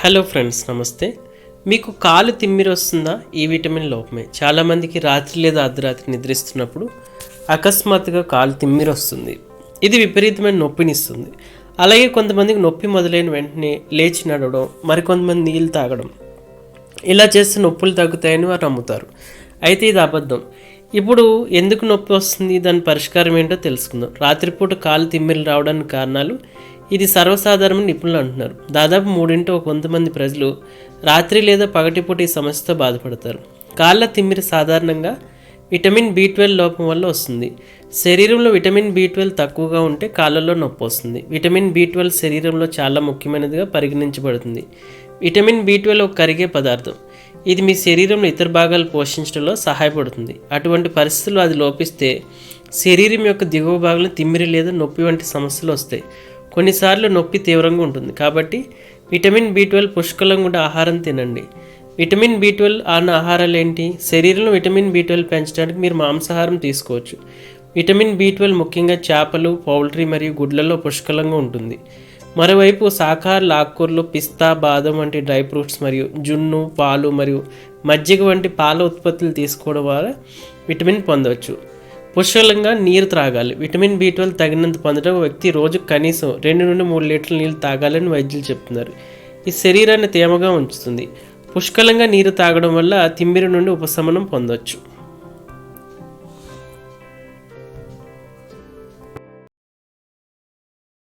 Hello friends నమస్తే. మీకు కాలు తిమ్మిరి వస్తుందా? ఈ విటమిన్ లోపమే. చాలామందికి రాత్రి లేదా అర్ధరాత్రి నిద్రిస్తున్నప్పుడు అకస్మాత్తుగా కాలు తిమ్మిరి వస్తుంది. ఇది విపరీతమైన నొప్పినిస్తుంది అలాగే కొంతమందికి నొప్పి మొదలైన వెంటనే లేచి నడవడం మరికొంతమంది నీళ్ళు తాగడం. ఇలా చేస్తే నొప్పులు తగ్గుతాయని వారు నమ్ముతారు. అయితే ఇది అబద్ధం. ఇప్పుడు ఎందుకు నొప్పి వస్తుంది? దాని పరిష్కారం ఏంటో తెలుసుకుందాం. రాత్రిపూట కాలు తిమ్మిరి రావడానికి కారణాలు ఇది సర్వసాధారణ నిపుణులు అంటున్నారు. దాదాపు మూడింటి ఒక కొంతమంది ప్రజలు రాత్రి లేదా పగటిపూట ఈ సమస్యతో బాధపడతారు. కాళ్ళ తిమ్మిరి సాధారణంగా విటమిన్ బి ట్వెల్వ్ లోపం వల్ల వస్తుంది. శరీరంలో విటమిన్ బి ట్వెల్వ్ తక్కువగా ఉంటే కాళ్ళల్లో నొప్పి వస్తుంది. విటమిన్ బి ట్వెల్వ్ శరీరంలో చాలా ముఖ్యమైనదిగా పరిగణించబడుతుంది. విటమిన్ బి ట్వెల్వ్ ఒక కరిగే పదార్థం. ఇది మీ శరీరంలో ఇతర భాగాలు పోషించడంలో సహాయపడుతుంది. అటువంటి పరిస్థితుల్లో అది లోపిస్తే శరీరం యొక్క దిగువ భాగంలో తిమ్మిరి లేదా నొప్పి వంటి సమస్యలు వస్తాయి. కొన్నిసార్లు నొప్పి తీవ్రంగా ఉంటుంది. కాబట్టి విటమిన్ బి ట్వెల్వ్ పుష్కలంగా ఉండే ఆహారం తినండి. విటమిన్ బి ట్వెల్వ్ అన్న ఆహారాలు ఏంటి? శరీరంలో విటమిన్ బి ట్వెల్వ్ పెంచడానికి మీరు మాంసాహారం తీసుకోవచ్చు. విటమిన్ బి ట్వెల్వ్ ముఖ్యంగా చేపలు పౌల్ట్రీ మరియు గుడ్లలో పుష్కలంగా ఉంటుంది. మరోవైపు శాకాహార ఆకుకూరలు పిస్తా బాదం వంటి డ్రై ఫ్రూట్స్ మరియు జున్ను పాలు మరియు మజ్జిగ వంటి పాల ఉత్పత్తులు తీసుకోవడం ద్వారా విటమిన్ పొందవచ్చు. పుష్కలంగా నీరు త్రాగాలి. విటమిన్ బి ట్వెల్వ్ తగినంత పొందడం వ్యక్తి రోజు కనీసం రెండు నుండి మూడు లీటర్ల నీళ్ళు తాగాలని వైద్యులు చెప్తున్నారు. ఈ శరీరాన్ని తేమగా ఉంచుతుంది. పుష్కలంగా నీరు తాగడం వల్ల తిమ్మిరి నుండి ఉపశమనం పొందవచ్చు